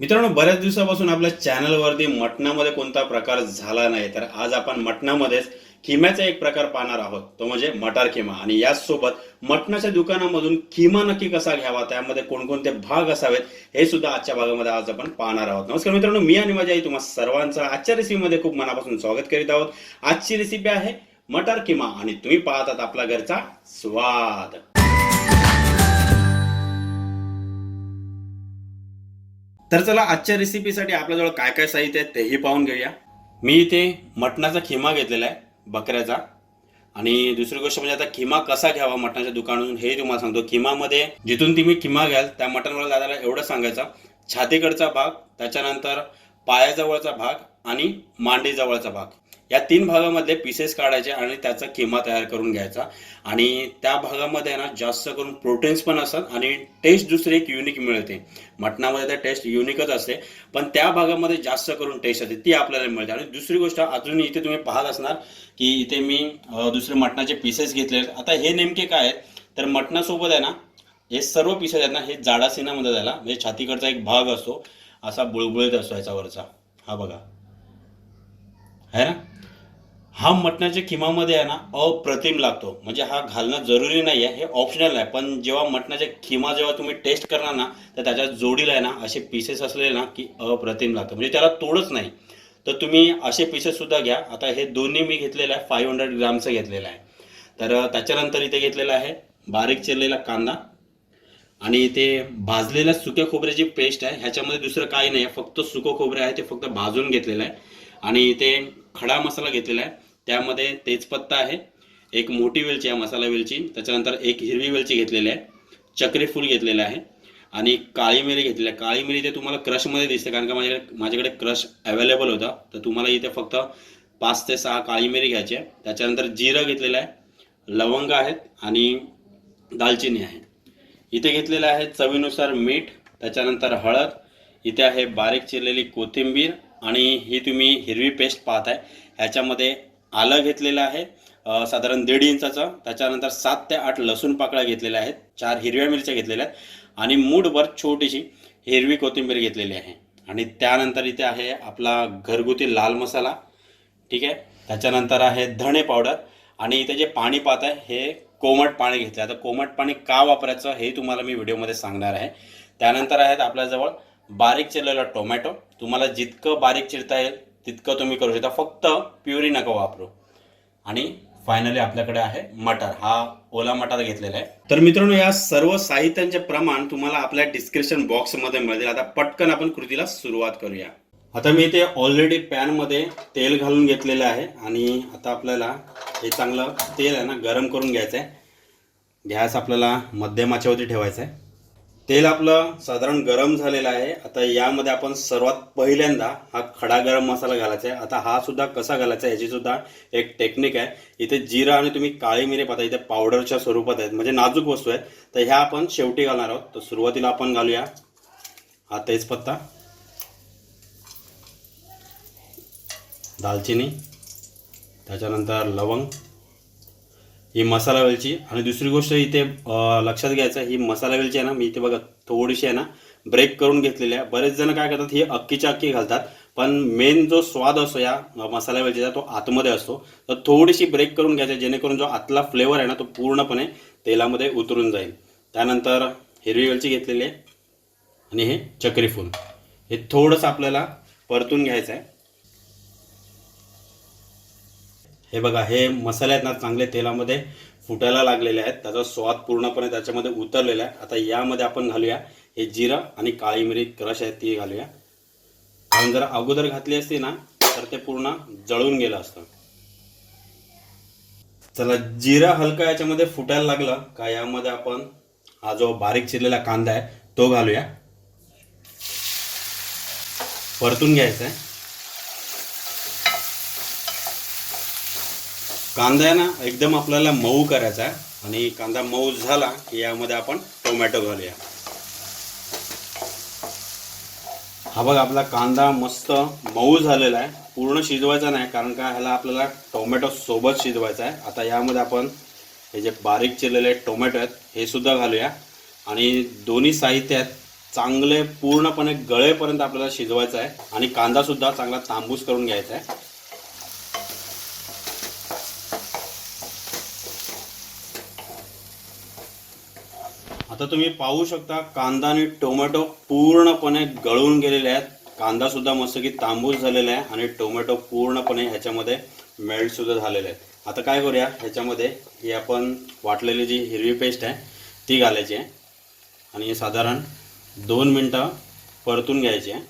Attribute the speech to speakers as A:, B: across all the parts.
A: मित्रांनो बऱ्याच दिवसापासून आपल्या चॅनलवरती मटणामध्ये कोणता प्रकार झाला नाही तर आज आपण मटणामध्येच खिम्याचा एक प्रकार पाहणार आहोत. तो म्हणजे मटार खिमा. आणि याचसोबत मटणाच्या दुकानामधून खिमा नक्की कसा घ्यावा त्यामध्ये कोणकोणते भाग असावेत हे सुद्धा आजच्या भागामध्ये आज आपण पाहणार आहोत. नमस्कार मित्रांनो मी आणि माझ्या आई तुम्हा सर्वांचं आजच्या रेसिपीमध्ये खूप मनापासून स्वागत करीत आहोत. आजची रेसिपी आहे मटार किमा आणि तुम्ही पाहतात आपला घरचा स्वाद. तर चला आजच्या रेसिपीसाठी आपल्याजवळ काय काय साहित्य आहे तेही पाहून घेऊया. मी इथे मटणाचा खिमा घेतलेला आहे बकऱ्याचा. आणि दुसरी गोष्ट म्हणजे आता खिमा कसा घ्यावा मटणाच्या दुकानातून हे तुम्हाला सांगतो. खिमामध्ये जिथून तुम्ही खिमा घ्याल त्या मटणवाला दादाला एवढं सांगायचं. छातीकडचा भाग त्याच्यानंतर पायाजवळचा भाग आणि मांडीजवळचा भाग. या तीन भागामध्ये पीसेस काढायचे आणि त्याचा किमा तयार करून घ्यायचा. आणि त्या भागामध्ये ना जास्त करून प्रोटीन्स पण असतात आणि टेस्ट दुसरी एक युनिक मिळते. मटणामध्ये तर टेस्ट युनिकच असते पण त्या भागामध्ये जास्त करून टेस्ट असते ती आपल्याला मिळते. आणि दुसरी गोष्ट अजून इथे तुम्ही पाहत असणार की इथे मी दुसरे मटणाचे पीसेस घेतले. आता हे नेमके काय आहेत? तर मटणासोबत आहे ना हे सर्व पीसेस आहेत ना हे जाडासिनामध्ये जायला म्हणजे छातीकडचा एक भाग असतो असा बुळबुळीत असतो याच्यावरचा हा बघा. है ना? हा मटणाच्या किमामध्ये आहे ना अप्रतिम लागतो. म्हणजे हा घालणं जरुरी नाही आहे हे ऑप्शनल आहे. पण जेव्हा मटणाच्या खिमा जेव्हा तुम्ही टेस्ट करणार ना तर त्याच्या जोडीला आहे ना असे पीसेस असलेले ना की अप्रतिम लागतं. म्हणजे त्याला तोडच नाही. तर तुम्ही असे पीसेससुद्धा घ्या. आता हे दोन्ही मी घेतलेलं आहे फाईव्ह हंड्रेड ग्रामचं घेतलेलं आहे. तर त्याच्यानंतर इथे घेतलेलं आहे बारीक चिरलेला कांदा. आणि इथे भाजलेल्या सुक्या खोबऱ्याची पेस्ट आहे. ह्याच्यामध्ये दुसरं काही नाही आहे फक्त सुकं खोबरं आहे ते फक्त भाजून घेतलेलं आहे. आणि इथे खडा मसाला घेतलेला आहे. त्यामध्ये तेजपत्ता आहे एक मोठी वेलची आहे मसाला वेलची. त्याच्यानंतर एक हिरवी वेलची घेतलेली आहे चक्रीफूल घेतलेलं आहे आणि काळी मिरी घेतलेली आहे. काळी मिरी ते तुम्हाला क्रशमध्ये दिसते कारण का माझ्याकडे माझ्याकडे क्रश अवेलेबल होता. तर तुम्हाला इथे फक्त पाच ते सहा काळी मिरी घ्यायची आहे. त्याच्यानंतर जिरं घेतलेलं आहे लवंग आहेत आणि दालचिनी आहे. इथे घेतलेलं आहे चवीनुसार मीठ त्याच्यानंतर हळद. इथे आहे बारीक चिरलेली कोथिंबीर आणि ही तुम्ही हिरवी पेस्ट पाहताय. ह्याच्यामध्ये आलं घेतलेलं आहे. साधारण दीड इंचाचं. त्याच्यानंतर सात ते आठ लसूण पाकळ्या घेतलेल्या आहेत. चार हिरव्या मिरच्या घेतलेल्या आहेत. आणि मूठभर छोटीशी हिरवी कोथिंबीर घेतलेली आहे. आणि त्यानंतर इथे आहे आपला घरगुती लाल मसाला. ठीक आहे? त्याच्यानंतर आहे धणे पावडर. आणि इथे जे पाणी पाहत आहे हे कोमट पाणी घेतलं आता कोमट पाणी का वापरायचं हे तुम्हाला मी व्हिडिओमध्ये सांगणार आहे. त्यानंतर आहेत आपल्याजवळ बारीक चिरलेला टोमॅटो. तुम्हाला जितकं बारीक चिरता येईल तितकं तुम्ही करू शकता. फक्त प्युरी नका वापरू. आणि फायनली आपल्याकडे आहे मटर. हा ओला मटार घेतलेला आहे. तर मित्रांनो या सर्व साहित्यांचे प्रमाण तुम्हाला आपल्या डिस्क्रिप्शन बॉक्समध्ये मिळतील. आता पटकन आपण कृतीला सुरुवात करूया. आता मी ते ऑलरेडी पॅनमध्ये तेल घालून घेतलेलं आहे. आणि आता आपल्याला हे चांगलं तेल आहे ना गरम करून घ्यायचं आहे गॅस आपल्याला मध्यमाच्यावरती ठेवायचा आहे तेल आपलं साधारण गरम झालेलं आहे. आता यामध्ये आपण सर्वात पहिल्यांदा हा खडा गरम मसाला घालायचा आहे. आता हा सुद्धा कसा घालायचा आहे याची सुद्धा एक टेक्निक आहे. इथे जिरा आणि तुम्ही काळी मिरी पाहता इथे पावडरच्या स्वरूपात आहेत. म्हणजे नाजूक वस्तू आहेत तर ह्या आपण शेवटी घालणार आहोत. तर सुरुवातीला आपण घालूया हा तेजपत्ता दालचिनी त्याच्यानंतर लवंग ही मसाला वेलची. आणि दुसरी गोष्ट इथे लक्षात घ्यायचं आहे, ही मसाला वेलची आहे ना मी इथे बघा थोडीशी आहे ना ब्रेक करून घेतलेली आहे. बरेच जण काय करतात ही अक्कीच्या अक्की घालतात. पण मेन जो स्वाद असतो या मसाला वेलचीचा तो आतमध्ये असतो. तर थोडीशी ब्रेक करून घ्यायचा जेणेकरून जो आतला फ्लेवर आहे ना तो पूर्णपणे तेलामध्ये उतरून जाईल. त्यानंतर हिरवी वेलची घेतलेली आहे. आणि हे चक्रीफूल. हे थोडंसं आपल्याला परतून घ्यायचं आहे. हे बघा हे मसाले आहेत ना चांगले तेलामध्ये फुटायला लागलेले आहेत. त्याचा स्वाद पूर्णपणे त्याच्यामध्ये उतरलेला आहे. आता यामध्ये आपण घालूया हे जिरं आणि काळी मिरी क्रश आहे ती घालूया. कारण जर अगोदर घातली असती ना तर ते पूर्ण जळून गेलं असतं. चला जिरा हलका याच्यामध्ये फुटायला लागलं का यामध्ये आपण हा जो बारीक चिरलेला कांदा आहे तो घालूया. परतून घ्यायचा आहे. कांदा आहे ना एकदम आपल्याला मऊ करायचा आहे. आणि कांदा मऊ झाला की यामध्ये आपण टोमॅटो घालूया. हा बघ आपला कांदा मस्त मऊ झालेला आहे. पूर्ण शिजवायचा नाही कारण का ह्याला आपल्याला टोमॅटो सोबत शिजवायचा आहे. आता यामध्ये आपण हे जे बारीक चिरलेले टोमॅटो आहेत हे सुद्धा घालूया. आणि दोन्ही साहित्यात चांगले पूर्णपणे गळेपर्यंत आपल्याला शिजवायचं आहे. आणि कांदा सुद्धा चांगला तांबूस करून घ्यायचा आहे. आता तुम्ही पाहू शकता कांदा आणि टोमॅटो पूर्णपणे गळून गेलेले आहेत. कांदा सुद्धा मस्त की तांबूस झालेला आहे आणि टोमॅटो पूर्णपणे ह्याच्यामध्ये मेल्ट सुद्धा झालेले आहेत. आता काय करूया ह्याच्यामध्ये ही आपण वाटलेली जी हिरवी पेस्ट आहे ती घालायची आहे. आणि साधारण दोन मिनटं परतून घ्यायची आहे.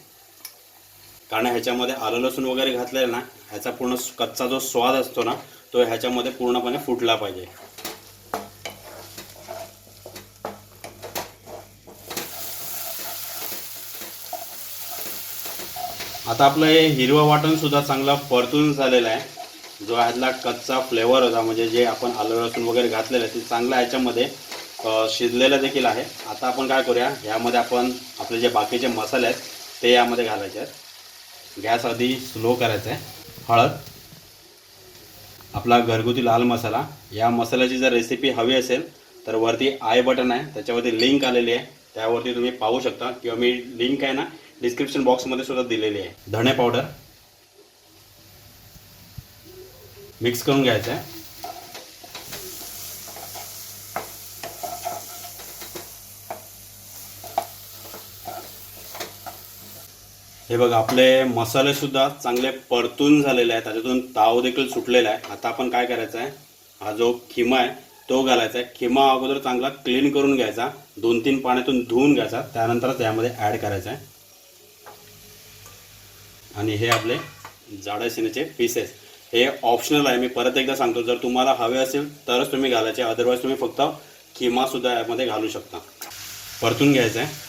A: कारण ह्याच्यामध्ये आलं लसूण वगैरे घातलेलं ना ह्याचा पूर्ण कच्चा जो स्वाद असतो ना तो ह्याच्यामध्ये पूर्णपणे फुटला पाहिजे. आता आपलं हे हिरवं वाटणसुद्धा चांगला चांगलं परतून झालेला आहे. जो ह्यातला कच्चा फ्लेवर होता म्हणजे जे आपण आलं लसूण वगैरे घातलेलं आहे ते चांगलं ह्याच्यामध्ये शिजलेलं देखील आहे. आता आपण काय करूया ह्यामध्ये आपण आपले जे बाकीचे मसाले आहेत ते यामध्ये घालायचे आहेत. गॅस आधी स्लो करायचा आहे. हळद आपला घरगुती लाल मसाला. या मसाल्याची जर रेसिपी हवी असेल तर वरती आय बटन आहे त्याच्यावरती लिंक आलेली आहे. त्यावरती तुम्ही पाहू शकता किंवा मी लिंक आहे ना डिस्क्रिप्शन बॉक्समध्ये सुद्धा दिलेली आहे. धणे पावडर मिक्स करून घ्यायचं आहे. हे बघा आपले मसाले सुद्धा चांगले परतून झालेले आहेत. त्याच्यातून ताव देखील सुटलेला आहे. आता आपण काय करायचं आहे? हा जो खिमा आहे तो घालायचा आहे. खिमा अगोदर चांगला क्लीन करून घ्यायचा. दोन तीन पाण्यातून धुवून घ्यायचा. त्यानंतरच यामध्ये ॲड करायचा आहे. आणि हे आपले जाड्या शेण्याचे पीसेस हे ऑप्शनल आहे. मी परत एकदा सांगतो. जर तुम्हाला हवे असेल तरच तुम्ही घालायचे. अदरवाईज तुम्ही फक्त खिमासुद्धा यामध्ये घालू शकता. परतून घ्यायचं आहे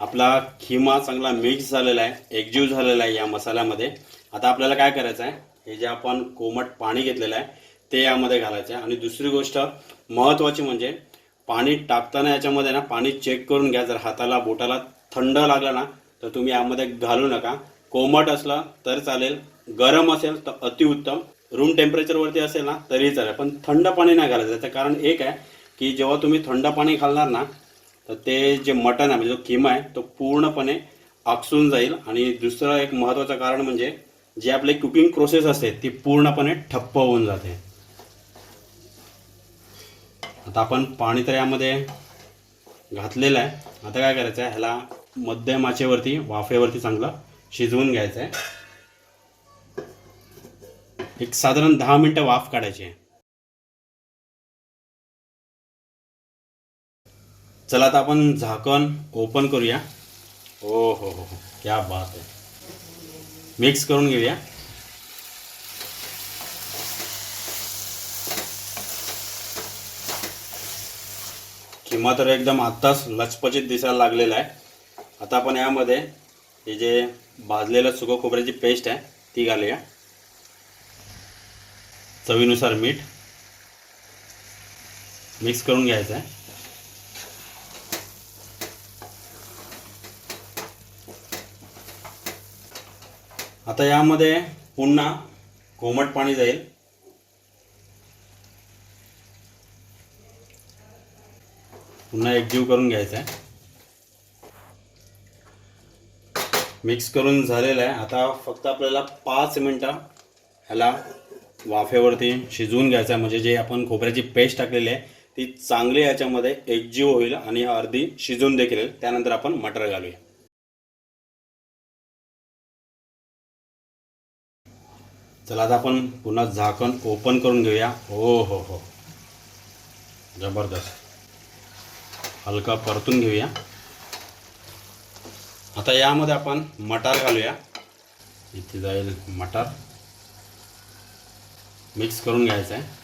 A: आपला खिमा चांगला मिक्स झालेला आहे. एकजीव झालेला आहे या मसाल्यामध्ये. आता आपल्याला काय करायचं आहे हे जे आपण कोमट पाणी घेतलेलं आहे ते यामध्ये घालायचं आहे आणि दुसरी गोष्ट महत्त्वाची म्हणजे पाणी टाकताना याच्यामध्ये ना पाणी चेक करून घ्या. जर हाताला बोटाला थंड लागलं ना तर तुम्ही यामध्ये घालू नका. कोमट असला तर चालेल. गरम असेल तर अतिउत्तम. रूम टेम्परेचरवरती असेल ना तरीही चालेल. पण थंड पाणी नाही घालायचं. त्याचं कारण एक आहे की जेव्हा तुम्ही थंड पाणी घालणार ना तर ते जे मटण आहे म्हणजे जो किमा आहे तो पूर्णपणे आकसून जाईल. आणि दुसरं एक महत्त्वाचं कारण म्हणजे जे आपले कुकिंग प्रोसेस असते ती पूर्णपणे ठप्प होऊन जाते. आता आपण पाणी तर यामध्ये घातलेलं आहे. आता काय करायचं आहे ह्याला मध्यम आचेवरती वाफेवरती चांगलं शिजवून घ्यायचं आहे एक साधारण दहा मिनटं वाफ काढायची आहे. चला आता आपण झाकण ओपन करूया. ओ हो हो हो. क्या बात आहे. मिक्स करून घेऊया. किंवा तर एकदम आत्ताच लचपचित दिसायला लागलेला आहे. आता आपण यामध्ये हे जे भाजलेलं सुकं खोबऱ्याची पेस्ट आहे ती घालूया. चवीनुसार मीठ. मिक्स करून घ्यायचं आहे. आता यामध्ये पुन्हा कोमट पाणी जाईल. पुन्हा एकजीव करून घ्यायचं आहे. मिक्स करून झालेलं आहे. आता फक्त आपल्याला पाच मिनटं ह्याला वाफेवरती शिजवून घ्यायचं आहे. म्हणजे जे आपण खोबऱ्याची पेस्ट टाकलेली आहे ती चांगली याच्यामध्ये एकजीव होईल आणि अर्धी शिजवून देखील त्यानंतर आपण मटर घालूया. चला आता आपण पुन्हा झाकण ओपन करून घेऊया. हो हो हो. जबरदस्त. हलका परतून घेऊया. आता यामध्ये आपण मटार घालूया. इथे जाईल मटार. मिक्स करून घ्यायचं आहे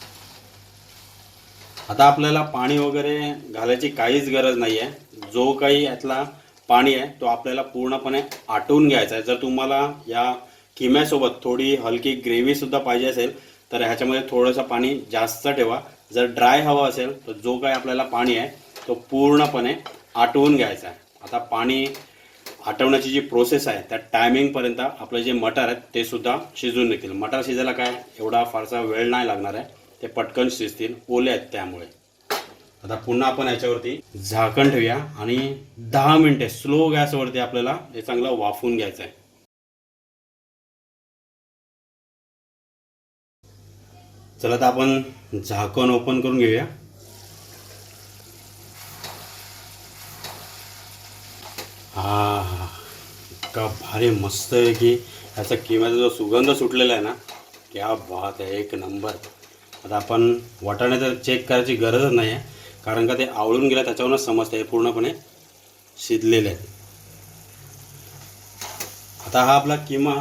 A: आता आपल्याला पाणी वगैरे घालायची काहीच गरज नाही आहे जो काही यातला पाणी आहे तो आपल्याला पूर्णपणे आटवून घ्यायचा आहे. जर तुम्हाला या किम्यासोबत थोडी हलकी ग्रेव्हीसुद्धा पाहिजे असेल तर ह्याच्यामध्ये थोडंसं पाणी जास्त ठेवा. जर ड्राय हवं असेल तर जो काही आपल्याला पाणी आहे तो पूर्णपणे आटवून घ्यायचा आहे. आता पाणी आटवण्याची जी प्रोसेस आहे त्या टायमिंगपर्यंत आपलं जे मटार आहेत ते सुद्धा शिजून निघतील. मटार शिजायला काय एवढा फारसा वेळ नाही लागणार आहे. ते पटकन शिजतील ओले आहेत त्यामुळे. आता पुन्हा आपण याच्यावरती झाकण ठेवूया आणि दहा मिनटे स्लो गॅसवरती आपल्याला हे चांगलं वाफवून घ्यायचं आहे. चला तर आपण झाकण ओपन करून घेऊया. हा इतका भारी मस्त आहे की ह्याचा किम्याचा जो सुगंध सुटलेला आहे ना क्या बात आहे एक नंबर. आता आपण वाटाणे तर चेक करायची गरजच नाही आहे कारण का ते आवळून गेलं त्याच्यावरूनच समजतं हे पूर्णपणे शिजलेले आहेत. आता हा आपला किमा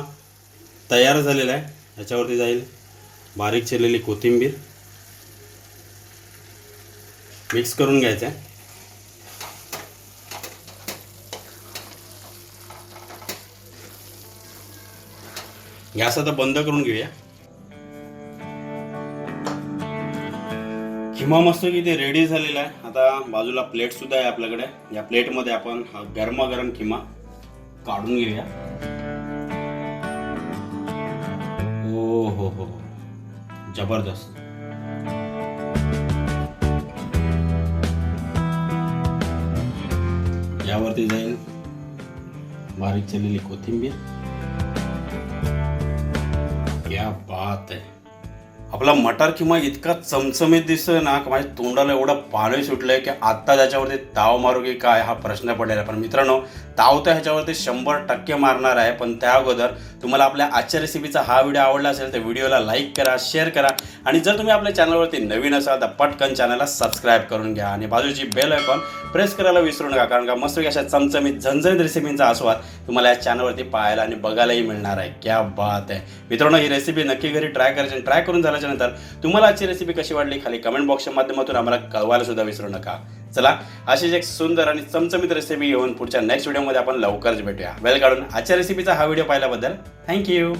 A: तयार झालेला आहे याच्यावरती जाईल. बारीक चिरलेली कोथिंबीर. मिक्स करून घ्यायचं. आहे गॅस आता बंद करून घेऊया. किमा मस्त की ते रेडी झालेला आहे. आता बाजूला प्लेट सुद्धा आहे आपल्याकडे. या प्लेटमध्ये आपण गरमागरम किमा काढून घेऊया. हो हो हो हो. जबरदस्त. यावरती जाईल बारीक झालेली कोथिंबीर. क्या बात आहे. आपला मटार किंवा इतका चमचमीत दिसतोय ना की माझ्या तोंडाला एवढं पाणी सुटलंय की आत्ता त्याच्यावरती ताव मारू की काय हा प्रश्न पडलेला पण मित्रांनो धाव तर ह्याच्यावरती शंभर टक्के मारणार आहे. पण त्या अगोदर तुम्हाला आपल्या आजच्या रेसिपीचा हा व्हिडिओ आवडला असेल तर व्हिडिओला लाईक करा शेअर करा. आणि जर तुम्ही आपल्या चॅनलवरती नवीन असाल तर पटकन चॅनलला सबस्क्राईब करून घ्या. आणि बाजूची बेल आयकॉन प्रेस करायला विसरू नका कारण का मस्त अशा चमचमीत झणझणीत रेसिपींचा आस्वाद तुम्हाला या चॅनलवरती पाहायला आणि बघायलाही मिळणार आहे. क्या बात आहे. मित्रांनो ही रेसिपी नक्की घरी ट्राय करायची आणि ट्राय करून झाल्याच्यानंतर तुम्हाला आजची रेसिपी कशी वाटली खाली कमेंट बॉक्सच्या माध्यमातून आम्हाला कळवायला सुद्धा विसरू नका. चला अशीच एक सुंदर आणि चमचमीत रेसिपी घेऊन पुढच्या नेक्स्ट व्हिडिओमध्ये आपण लवकरच भेटूया. वेळ काढून आजच्या रेसिपीचा हा व्हिडिओ पाहिल्याबद्दल थँक्यू